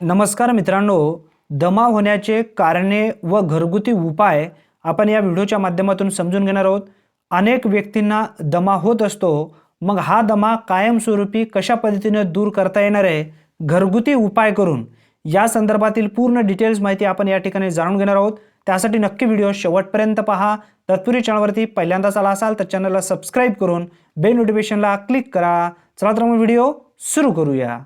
नमस्कार मित्रांनो दमा होण्याचे कारणे व घरगुती उपाय आपण या व्हिडिओच्या माध्यमातून समजून घेणार आहोत. अनेक व्यक्तींना दमा होत असतो. मग हा दमा कायमस्वरूपी कशा पद्धतीने दूर करता येणार आहे? घरगुती उपाय करून. या संदर्भातील पूर्ण डिटेल्स माहिती आपण या ठिकाणी जाणून घेणार आहोत. त्यासाठी नक्की व्हिडिओ शेवटपर्यंत पहा. तत्पूर्वी चॅनलवरती पहिल्यांदाच आला असाल तर चॅनलला सबस्क्राईब करून बेल नोटिफिकेशनला क्लिक करा. चला तर मग व्हिडिओ सुरू करूया.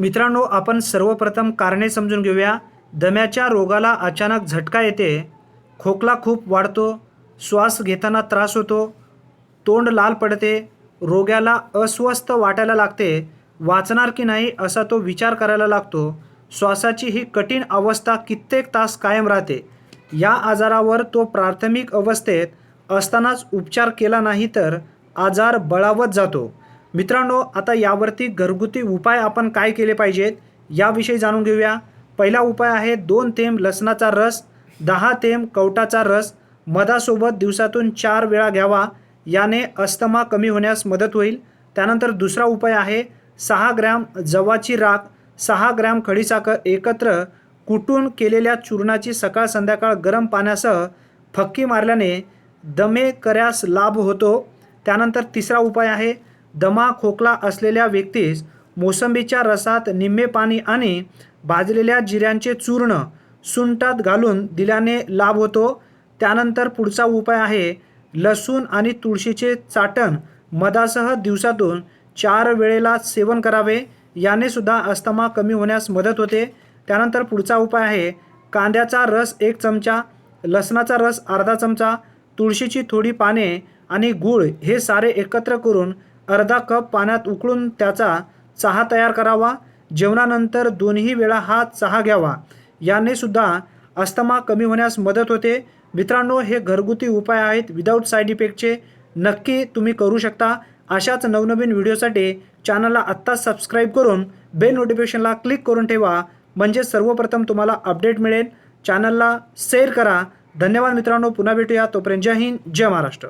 मित्रांनो आपण सर्वप्रथम कारणे समजून घेऊया. दम्याच्या रोगाला अचानक झटका येते खोकला खूप वाढतो श्वास घेताना त्रास होतो तोंड लाल पडते रोग्याला अस्वस्थ वाटायला लागते. वाचणार की नाही असा तो विचार करायला लागतो. श्वासाची ही कठीण अवस्था कित्येक तास कायम राहते. या आजारावर तो प्राथमिक अवस्थेत असतानाच उपचार केला नाही तर आजार बळावत जातो. मित्रांनो आता यावरती घरगुती उपाय आपण काय केले पाहिजेत याविषयी जाणून घेऊया. पहिला उपाय आहे दोन थेंब लसणाचा रस दहा थेंब कवटाचा रस मधासोबत दिवसातून चार वेळा घ्यावा याने अस्थमा कमी होण्यास मदत होईल. त्यानंतर दुसरा उपाय आहे सहा ग्रॅम जवाची राख सहा ग्रॅम खडीसाखर एकत्र कुटून केलेल्या चूर्णाची सकाळ संध्याकाळ गरम पाण्यासह फक्की मारल्याने दमे करण्यास लाभ होतो. त्यानंतर तिसरा उपाय आहे दमा खोकला असलेल्या व्यक्तीस मोसंबीच्या रसात निम्मे पाणी आणि भाजलेल्या जिऱ्यांचे चूर्ण सुंटात घालून दिल्याने लाभ होतो. त्यानंतर पुढचा उपाय आहे लसूण आणि तुळशीचे चाटण मधासह दिवसातून चार वेळेला सेवन करावे. याने सुद्धा अस्थमा कमी होण्यास मदत होते. त्यानंतर पुढचा उपाय आहे कांद्याचा रस एक चमचा लसणाचा रस अर्धा चमचा तुळशीची थोडी पाने आणि गूळ हे सारे एकत्र करून अर्धा कप पाण्यात उकळून त्याचा चहा तयार करावा. जेवणानंतर दोन्ही वेळा हा चहा घ्यावा. याने सुद्धा अस्थमा कमी होण्यास मदत होते. मित्रांनो हे घरगुती उपाय आहेत. विदाऊट साईड इफेक्टचे नक्की तुम्ही करू शकता. अशाच नवनवीन व्हिडिओसाठी चॅनलला आत्ताच सबस्क्राईब करून बेल नोटिफिकेशनला क्लिक करून ठेवा. म्हणजे सर्वप्रथम तुम्हाला अपडेट मिळेल. चॅनलला शेअर करा. धन्यवाद मित्रांनो. पुन्हा भेटूया. तोपर्यंत जय हिंद जय महाराष्ट्र.